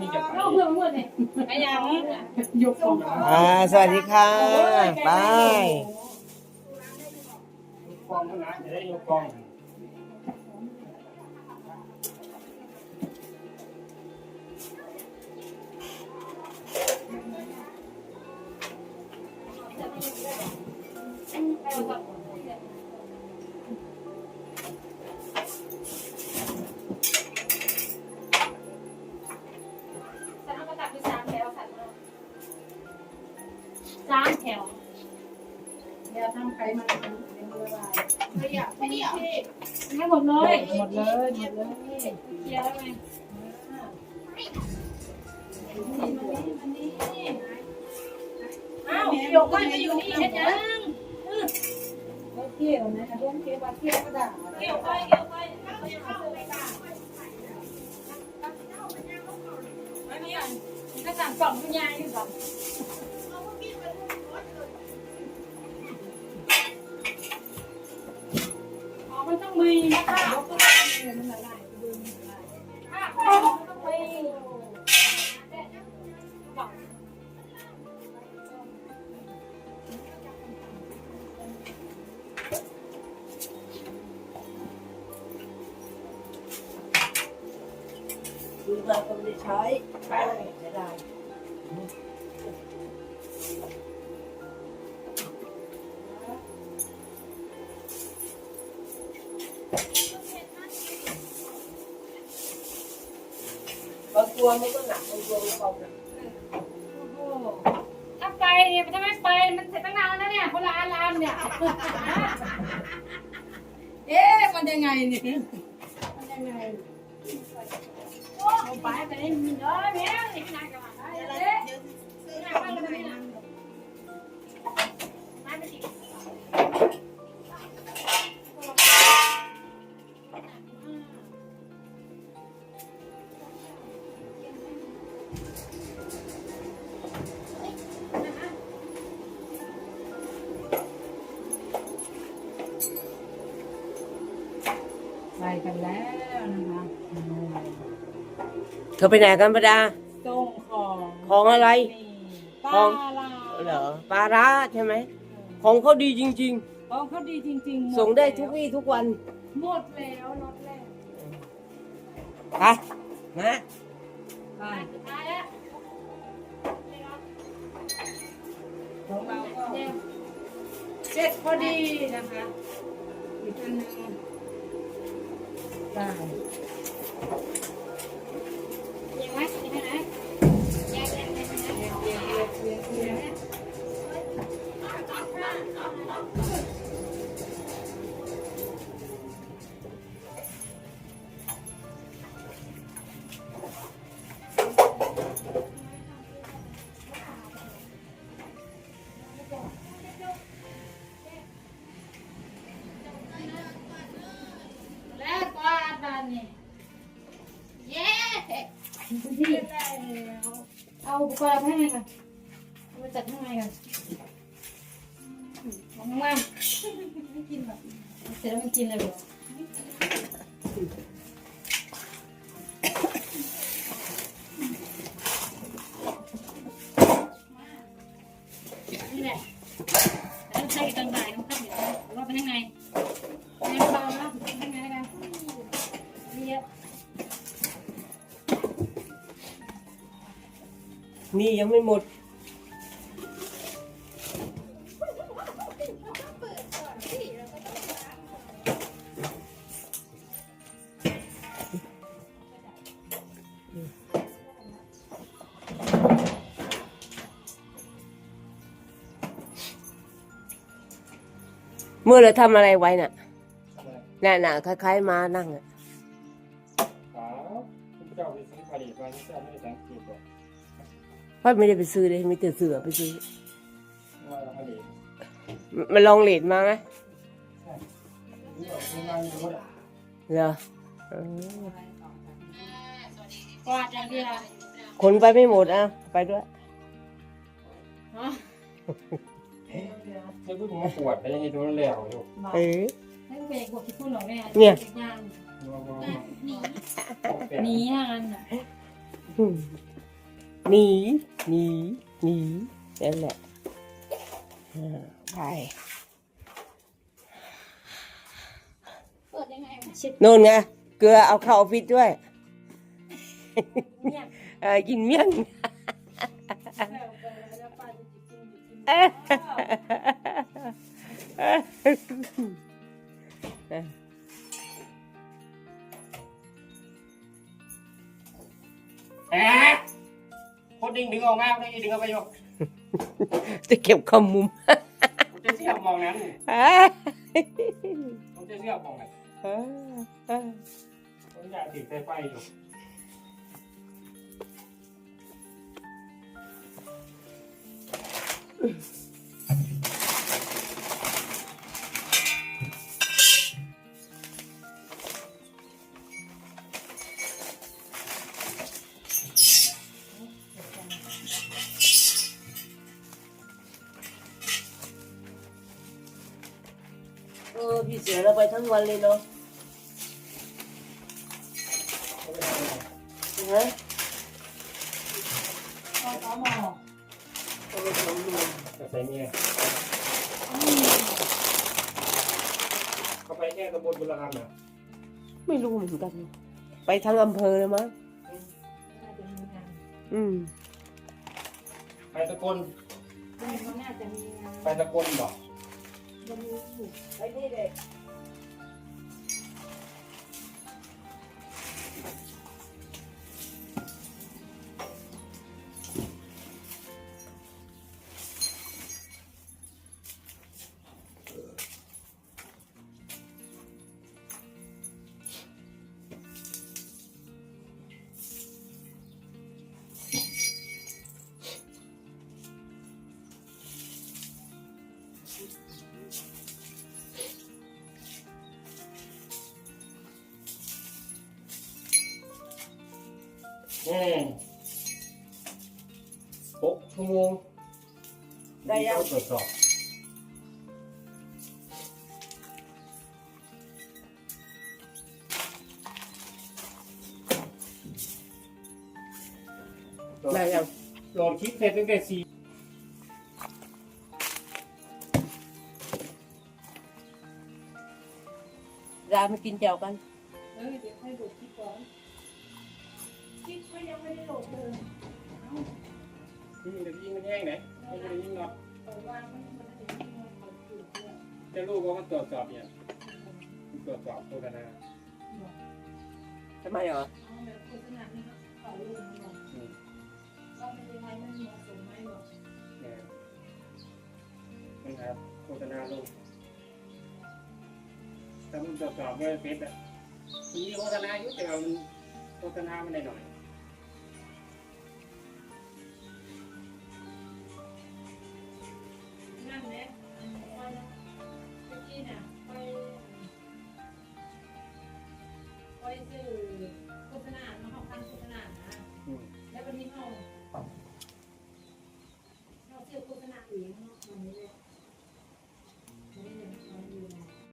นี่จะไปเข้าเพื่อนเพื่อนเนี่ยไอ้ยังยกของอ่าสวัสดีค่ะบายยกกองนะจะได้ยกกอง สามแถวเดี๋ยวทำไขมันเป็นเรือลายไม่อยากไม่อยากให้หมดเลยหมดเลยหมดเลยเคลียร์แล้วไงอ้าวโยกก้อยมาอยู่นี่เฮ็ดยังเขาเที่ยวนะร่วมเที่ยวว่าเที่ยวก็ได้เกี่ยวก้อยเกี่ยวก้อยเขายังเข้าไปค่ะไม่มีอะมันก็สั่งกล่องคุณยายอยู่ก่อน อมันต้องมีนะคะ มันละลายดู ค่ะมันต้องมี ดูเราก็ไม่ได้ใช้ใช้ได้ บางตัวมันก็หนักบางตัวมันเบาหนักถ้าไปเนี่ยถ้าไม่ไปมันเสร็จตั้งนานแล้วเนี่ยคนละอันละอันเนี่ย เอ๊ะมันยังไงเนี่ยมันยังไงเอาไปไปนี่มันเยอะเนี่ยนี่ขนาดกันมาเอ๊ะขนาดกันเลยนะ ไปกันแล้วนะคะเธอไปไหนกันปะดา ส่งของของอะไรปลาลาเหรอปลาร้าใช่ไหม ของเขาดีจริง ของเขาดีจริงๆๆส่งได้ทุกวี่ทุกวัน หมดแล้วรถแรก ไป มา ไปสุดท้ายแล้วของเราก็เสร็จพอดีนะคะ อีกอันหนึ่งไป เอาอุปกรณ์ให้ไงกันเอามาจัดให้ไงกันมองว่าไม่กินแบบเสร็จแล้วมันกินเลยเหรอนี่แหละ นี่ยังไม่หมด เมื่อเราทำอะไรไว้น่ะน่ะน่ะคล้ายๆ มานั่งอะ ขาวคุณเจ้าไปซื้อผลิตมาที่เจ้าไม่ได้ พราะไม่ได้ไปซื้อเลยมีแต่เสือไปซื้อ ว่าผลิตมันลองเลดมาไหมนี่ออกทำงานอยู่รถเหรอเออกวาดอย่างเดียวขนไปไม่หมดอะไปด้วย เนาะไม่เพิ่งมาปวดไปยังไงตัวแล้วอยู่เออ ไม่เป็นพวกที่พูดหรอกแม่เนี่ย ย่างมามาหนีห่างกันอะอืม หนีหนีหนีนั่นแหละอ่าไปเปิดยังไงวะชิดนู่นไงเกลือเอาเข้าออฟฟิศด้วยเนี่ยเออกินเมี่ยงแล้วก็แล้วป้าจะกินกินเอ้ยแอะโคตร ดึงดึงออกมาไม่ดึงเอาไปโยกจะเก็บข้อมุมจะเสียบมองนั้นผมจะเสียบมองไหนเอ้นอยผมอยากติดไฟไฟอยู่เออพี่เสือเราไปทั้งวันเลยเนาะฮะเอาเอาหมอเอาไปทำดูจะใส่เนี่ยเขาไปแค่ตำบลบุรีรัมย์นะไม่รู้เหมือนกัน ไปทั้งอำเภอเลยมั้งน่าจะมีงานอืมไปตะกลเขาน่าจะมีงานไปตะกลบอกมันมีอยู่ไปนี่เด็ก อืมหกชั่วโมงได้ยัง ตรวจสอบโหลดได้ยังโหลดคลิปเสร็จตั้งแต่สี่รามากินแจ่วกัน เออเดี๋ยวให้ดูคลิปก่อน คลิปก็ยังไม่ได้โหลดเลยยิงเดี๋ยวยิงมันแห้งไหนไม่ได้ยิงน็อตแต่ว่ามันมันจะมีงานเขาอยู่เนี่ยจะรู้ว่ามันตรวจสอบเนี่ยมันตรวจสอบโฆษณาทำไมเหรอเอาแบบโฆษณาที่เขาลงเนาะอืมว่ามันยังไงมันเหมาะสมไหมเนาะเนี่ยนะครับโฆษณาลงถ้ามันตรวจสอบด้วยเฟซอะมันมีโฆษณาอยู่แต่ว่ามันโฆษณามันได้หน่อย